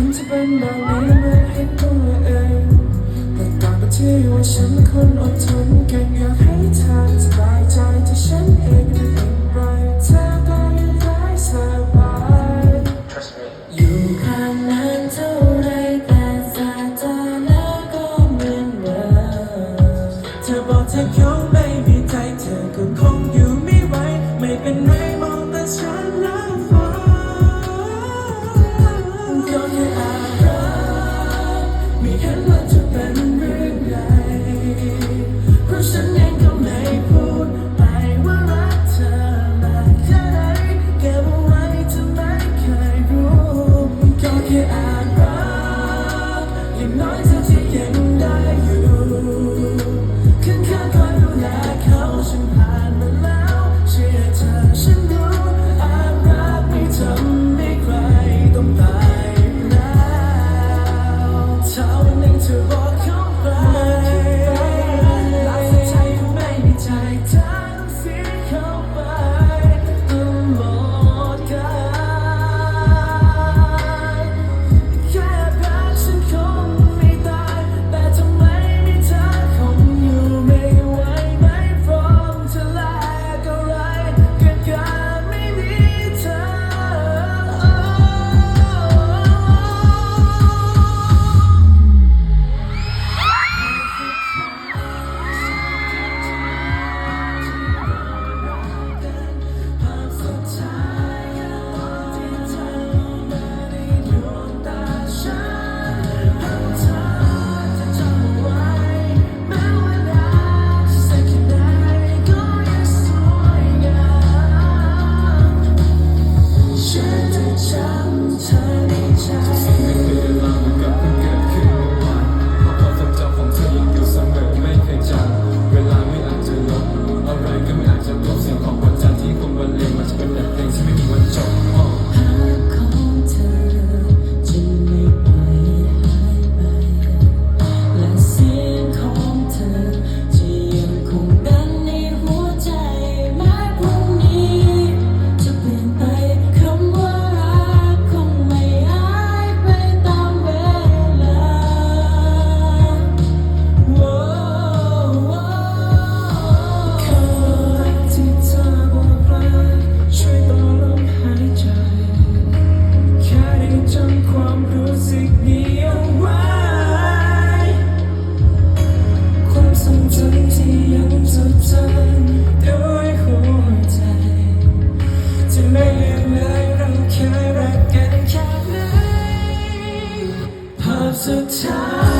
ถึงจะเป็นแบบนี้ไม่ให้ตัวเองแต่ต่างกับที่ว่าฉันคนอดทนแก่งอยากให้เธอสบายใจที่ฉันเอง time.